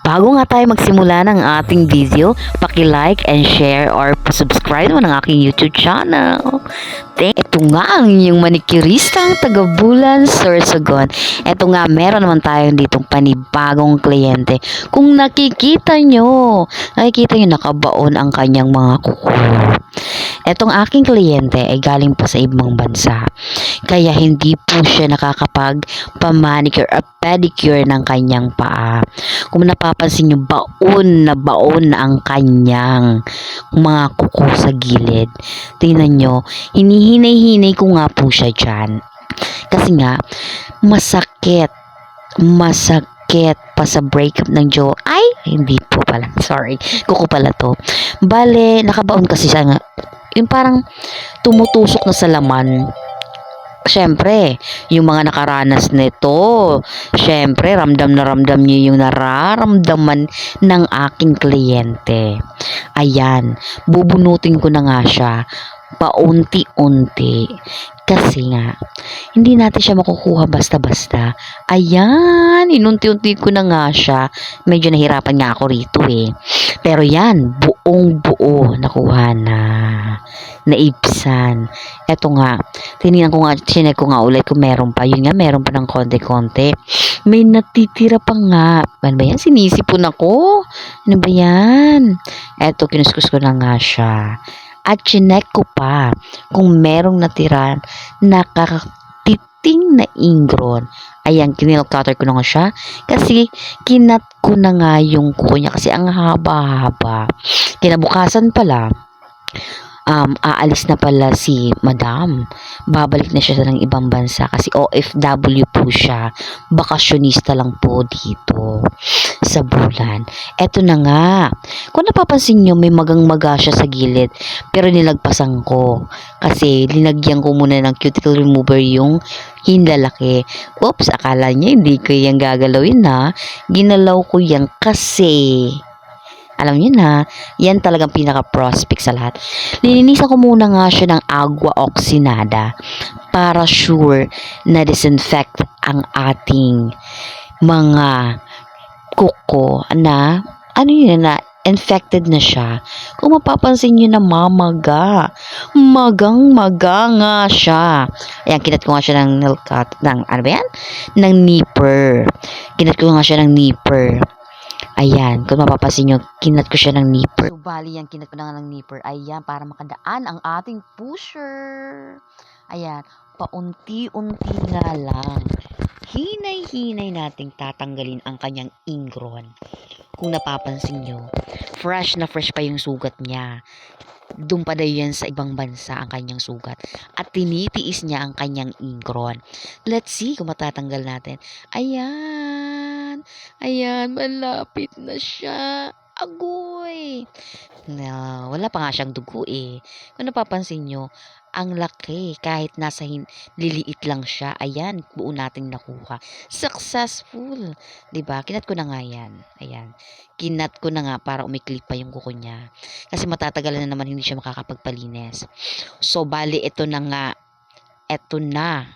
Bago nga tayo magsimula ng ating video, paki-like and share or subscribe mo ng aking YouTube channel. Thank Ito nga ang inyong manikiristang taga-bulan Sorsogon. Ito nga, meron naman tayong ditong panibagong kliyente. Kung nakikita nyo, nakikita nyo nakabaon ang kanyang mga kuko. Etong aking kliyente ay galing pa sa ibang bansa. Kaya hindi po siya nakakapag pamanicure at pedicure ng kanyang paa. Kung napapansin nyo, baon na baon na ang kanyang mga kuko sa gilid. Tingnan nyo, hinihinay-hinay ko nga po siya dyan. Kasi nga, masakit. Masakit pa sa breakup ng Joe. Ay, hindi po pala. Sorry. Kuko pala to. Bale, nakabaon kasi siya nga. Yung parang tumutusok na sa laman. Siyempre, yung mga nakaranas nito, siyempre, ramdam na ramdam niyo yung nararamdaman ng aking kliyente. Ayan, bubunutin ko na nga siya paunti-unti. Kasi nga, hindi natin siya makukuha basta-basta. Ayan, inunti-unti ko na nga siya. Medyo nahirapan nga ako rito eh. Pero yan, buong buo nakuha na. Naibsan. Eto nga, tinignan ko nga, chinek ko nga ulit kung meron pa. Yun nga, meron pa ng konti-konti. May natitira pa nga. Ano ba yan? Sinisipon ako. Ano ba yan? Eto, kinuskus ko na nga siya. At chinek ko pa kung merong natira nakakatiting na ingron. Ayan, kinil cutter ko na nga siya. Kasi, kinat ko na nga yung kuko niya. Kasi ang haba-haba. Kinabukasan pala, um, aalis na pala si madam. Babalik na siya ng ibang bansa kasi OFW po siya. Bakasyonista lang po dito sa bulan. Eto na nga. Kung napapansin nyo, may magang-maga siya sa gilid. Pero nilagpasan ko. Kasi linagyan ko muna ng cuticle remover yung hinlalaki. Oops, akala niya hindi ko yan gagalawin na. Ginalaw ko yan kasi alam niyo na, yan talagang pinaka-prospect sa lahat. Lininisan ko muna nga siya ng agua oxinada para sure na disinfect ang ating mga kuko na ano yun na infected na siya. Kung mapapansin niyo na mamaga. Magang maga nga siya. Ayan, kinat ko nga siya ng nail cut, ng, ano ba yan? Ng nipper. Kinat ko nga siya ng nipper. Ayan, kung mapapansin nyo, kinat ko siya ng nipper. So, bali yan, kinat ko na nga ng nipper. Ayan, para makadaan ang ating pusher. Ayan, paunti-unti nga lang. Hinay-hinay nating tatanggalin ang kanyang ingron. Kung napapansin nyo, fresh na fresh pa yung sugat niya. Doon pa yan sa ibang bansa ang kanyang sugat. At tinitiis niya ang kanyang ingron. Let's see kung matatanggal natin. Ayan. Ayan, malapit na siya. Agoy! Na, wala pa nga siyang dugo eh. Kung napapansin nyo, ang laki. Kahit nasa hin- liliit lang siya. Ayan, buo nating nakuha. Successful! ba Kinat ko na nga yan. Ayan. Kinat ko na nga para umikli pa yung kuko niya. Kasi matatagalan na naman hindi siya makakapagpalinis. So, bali, ito na nga. Ito na.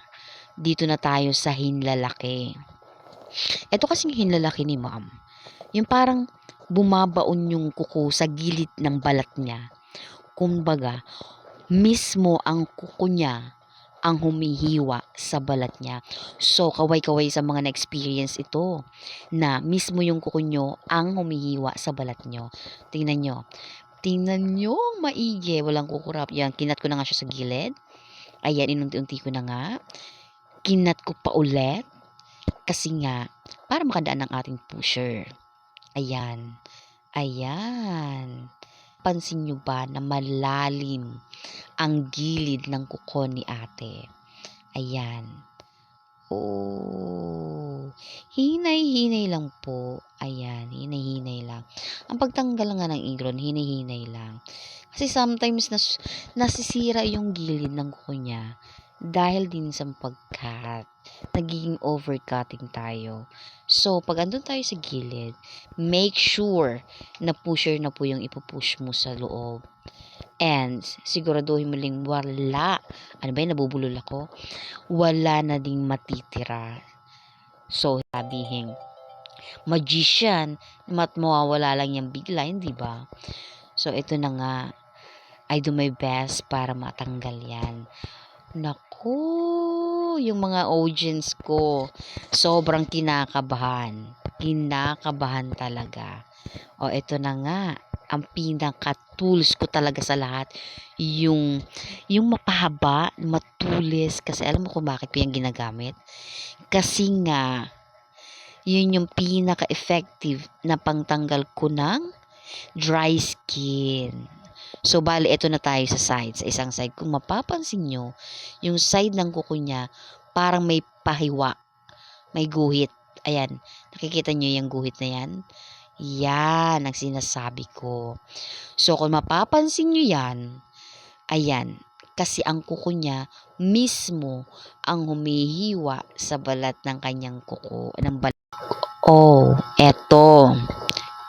Dito na tayo sa hinlalaki. Ito kasing hinlalaki ni ma'am. Yung parang bumabaon yung kuko sa gilid ng balat niya. Kumbaga, mismo ang kuko niya ang humihiwa sa balat niya. So, kaway-kaway sa mga na-experience ito na mismo yung kuko nyo ang humihiwa sa balat nyo. Tingnan nyo. Tingnan nyo ang maigi. Walang kukurap. Yan, kinat ko na nga siya sa gilid. Ayan, inunti-unti ko na nga. Kinat ko pa ulit. Kasi nga, para makadaan ang ating pusher. Ayan. Ayan. Pansin nyo ba na malalim ang gilid ng kuko ni ate? Ayan. Oh. Hinay-hinay lang po. Ayan, hinay-hinay lang. Ang pagtanggal nga ng ingron, hinay-hinay lang. Kasi sometimes nas nasisira yung gilid ng kuko niya dahil din sa pagkat. Nagiging overcutting tayo. So, pag andun tayo sa gilid, make sure na pusher na po yung ipupush mo sa loob. And, siguraduhin mo lang wala. Ano ba yun? Nabubulol ako? Wala na ding matitira. So, sabihin, magician, mat mawawala lang yan bigla, hindi ba? So, ito na nga. I do my best para matanggal yan. Naku, yung mga audience ko, sobrang kinakabahan. Kinakabahan talaga. O, ito na nga. Ang pinaka-tools ko talaga sa lahat, yung, yung mapahaba, matulis. Kasi alam mo kung bakit ko yung ginagamit? Kasi nga, yun yung pinaka-effective na pangtanggal ko ng dry skin. So, bali, ito na tayo sa side. Sa isang side. Kung mapapansin nyo, yung side ng kuko niya, parang may pahiwa. May guhit. Ayan. Nakikita nyo yung guhit na yan? Yan ang sinasabi ko. So, kung mapapansin nyo yan, ayan. Kasi ang kuko niya, mismo ang humihiwa sa balat ng kanyang kuko. Ng balat. Oh, eto.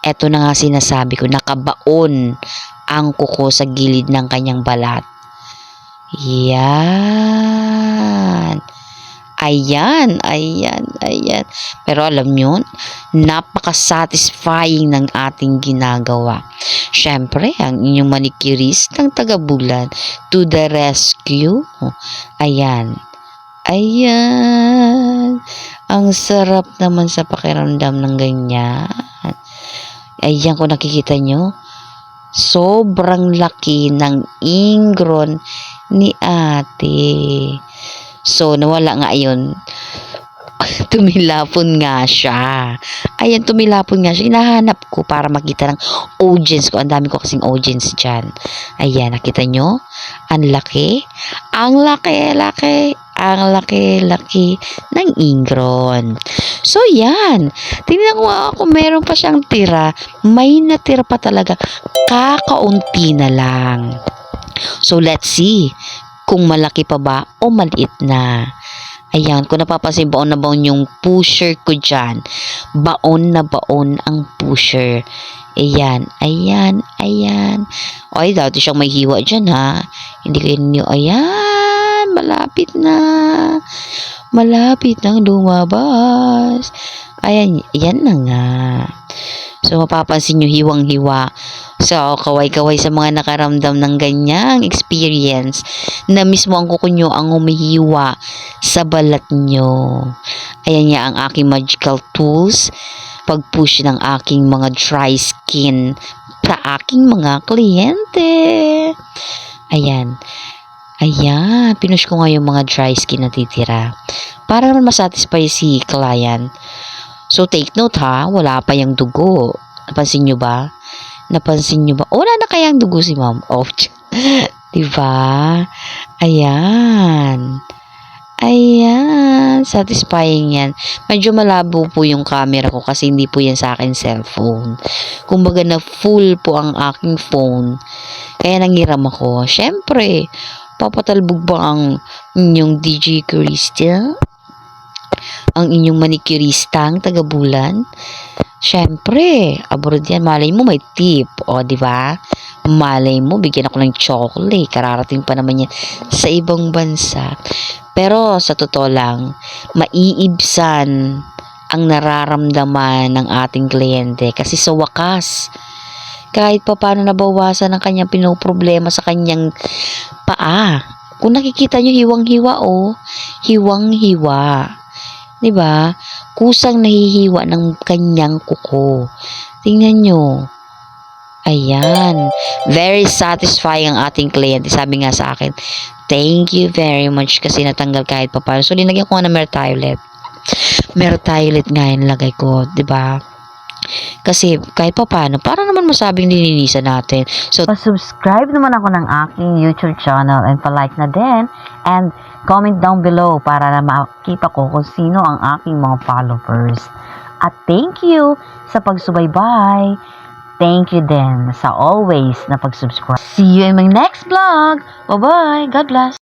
Eto na nga sinasabi ko, nakabaon ang kuko sa gilid ng kanyang balat. Yan. Ayan, ayan, ayan. Pero alam nyo, napaka-satisfying ng ating ginagawa. Siyempre, ang inyong manikirist ng tagabulan to the rescue. Ayan. Ayan. Ang sarap naman sa pakiramdam ng ganyan. Ayan, kung nakikita nyo, sobrang laki ng ingron ni ate. So, nawala nga yun. tumilapon nga siya. Ayan, tumilapon nga siya. Hinahanap ko para makita ng audience ko. Ang dami ko kasing audience dyan. Ayan, nakita nyo? Ang laki. Ang laki, laki. Ang laki-laki ng ingron. So, yan. Tingnan ko kung meron pa siyang tira. May natira pa talaga. Kakaunti na lang. So, let's see kung malaki pa ba o maliit na. Ayan, kung napapansin, baon na baon yung pusher ko dyan. Baon na baon ang pusher. Ayan, ayan, ayan. O, ay, dati siyang may hiwa dyan, ha. Hindi kayo ninyo, ayan, malapit na. Malapit nang lumabas. Ayan, yan na nga. So, mapapansin nyo, hiwang-hiwa. So, kaway-kaway sa mga nakaramdam ng ganyang experience na mismo ang kuko nyo ang humihiwa sa balat nyo. Ayan nga ang aking magical tools pag-push ng aking mga dry skin sa aking mga kliyente. Ayan. Ayan. Pinush ko nga yung mga dry skin na titira. Para naman masatisfy si client. So, take note ha. Wala pa yung dugo. Napansin nyo ba? Napansin nyo ba? Wala na kayang dugo si ma'am. Oh, diba? Ayan. Ayan. Satisfying yan. Medyo malabo po yung camera ko kasi hindi po yan sa akin cellphone. Kumbaga na full po ang aking phone. Kaya nangiram ako. Siyempre, papatalbog ba ang inyong DJ Crystal? Ang inyong manikiristang taga-bulan? Siyempre, abroad yan. Malay mo may tip. O, di ba? Malay mo, bigyan ako ng chocolate. Kararating pa naman yan sa ibang bansa. Pero, sa totoo lang, maiibsan ang nararamdaman ng ating kliyente. Kasi sa wakas, kahit pa paano nabawasan ang kanyang pinoproblema sa kanyang paa. Kung nakikita nyo, hiwang-hiwa oh. Hiwang-hiwa. ba? Kusang nahihiwa ng kanyang kuko. Tingnan nyo. Ayan. Very satisfying ang ating kliyente. Sabi nga sa akin, thank you very much kasi natanggal kahit pa paano. So, linagyan ko nga ng mertiolet. Mertiolet nga yung lagay ko, ba? Kasi kahit pa paano, para naman masabing lininisan natin. So, Pa-subscribe naman ako ng aking YouTube channel and pa-like na din and comment down below para na makita ko kung sino ang aking mga followers. At thank you sa pagsubaybay. Thank you din sa always na pag-subscribe. See you in my next vlog. Bye-bye. God bless.